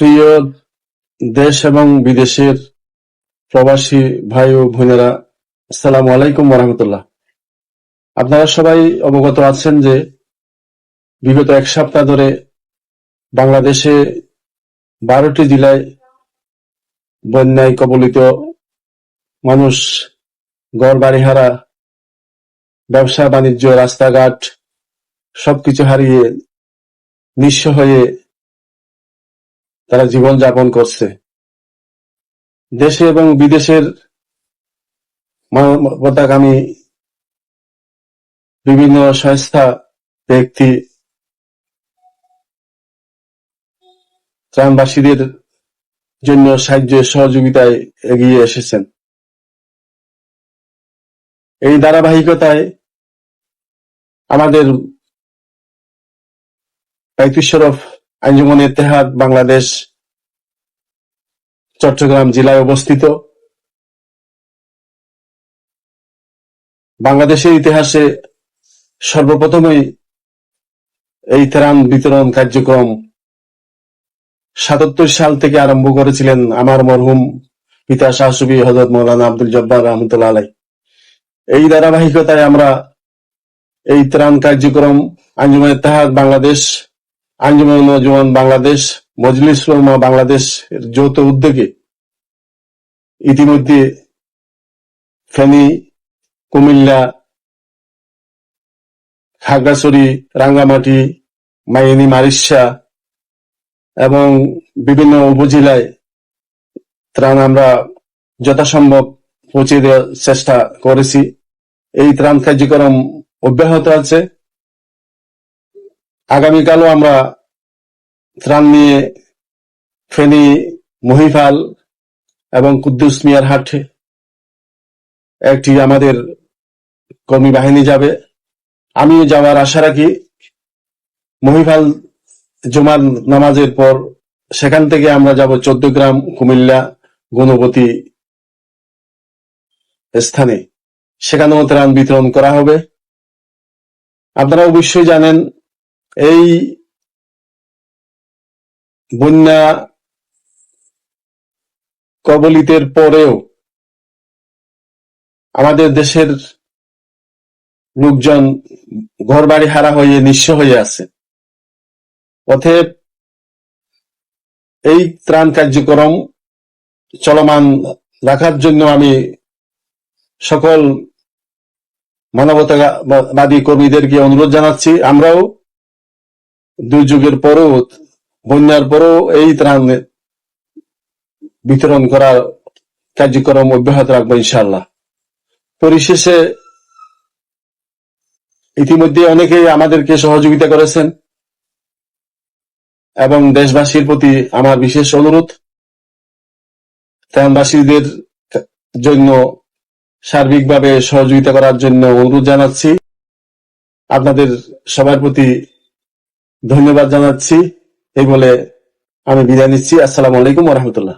প্রিয় দেশ এবং বিদেশের প্রবাসী ভাই ও বোনেরা, আসসালাম আলাইকুম রহমতুল্লাহ। আপনারা সবাই অবগত আছেন যে বিগত এক সপ্তাহ ধরে বাংলাদেশে বারোটি জেলায় বন্যায় কবলিত মানুষ, ঘর বাড়ি হারা ব্যবসা বাণিজ্য রাস্তাঘাট সবকিছু হারিয়ে নিঃস্ব হয়ে তারা জীবন যাপন করছে। দেশে এবং বিদেশের মানবতাকামী বিভিন্ন সংস্থা, ব্যক্তি ত্রাণবাসীদের জন্য সাহায্য সহযোগিতায় এগিয়ে এসেছেন। এই ধারাবাহিকতায় আমাদের বাইতুল শরফ আঞ্জুমান ইত্তেহাদ বাংলাদেশ, চট্টগ্রাম জেলায় অবস্থিত। বাংলাদেশের ইতিহাসে সর্বপ্রথমেই এই ত্রাণ বিতরণ কার্যক্রম সাতাত্তর সাল থেকে আরম্ভ করেছিলেন আমার মরহুম পিতা শাহসুবি হজরত মৌলানা আব্দুল জব্বার রহমতুল্লাহ আলাই এই ধারাবাহিকতায় আমরা এই ত্রাণ কার্যক্রম আঞ্জুমান ইত্তেহাদ বাংলাদেশ আঞ্জুমান বাংলাদেশ, মজলিস উলামা বাংলাদেশ এর যৌথ উদ্যোগে ইতিমধ্যে ফেনী, কুমিল্লা, খাগড়াছড়ি, রাঙ্গামাটি মাইনি মারিশা এবং বিভিন্ন উপজেলায় ত্রাণ আমরা যথাসম্ভব পৌঁছে দেওয়ার চেষ্টা করেছি। এই ত্রাণ কার্যক্রম অব্যাহত আছে। আগামীকালও আমরা ত্রাণ নিয়ে ফেনী, মহিফাল এবং কুদ্দুস মিয়ার হাটে একটি আমাদের কর্মী বাহিনী যাবে। আমিও যাওয়ার আশা রাখি। মহিফাল জুমার নামাজের পর সেখান থেকে আমরা যাব চোদ্দ গ্রাম কুমিল্লা, গুণবতী স্থানে। সেখানেও ত্রাণ বিতরণ করা হবে। আপনারা অবশ্যই জানেন এই বন্যা কবলিতের পরেও আমাদের দেশের লোকজন ঘর বাড়ি হারা হয়ে নিঃস্ব হয়ে আছে। অতএব এই ত্রাণ কার্যক্রম চলমান রাখার জন্য আমি সকল মানবতাবাদী কর্মীদেরকে অনুরোধ জানাচ্ছি। আমরাও দুর্যোগের পরেও, বন্যার পরেও এই ত্রাণ বিতরণ করার কার্যক্রম অব্যাহত রাখব ইনশাল্লাহ পরিশেষে ইতিমধ্যে অনেকেই আমাদেরকে সহযোগিতা করেছেন এবং দেশবাসীর প্রতি আমার বিশেষ অনুরোধ ত্রাণবাসীদের জন্য সার্বিকভাবে সহযোগিতা করার জন্য অনুরোধ জানাচ্ছি। আপনাদের সবার প্রতি ধন্যবাদ জানাচ্ছি। এই বলে আমি বিদায় নিচ্ছি। আসসালামু আলাইকুম রহমতুল্লাহ।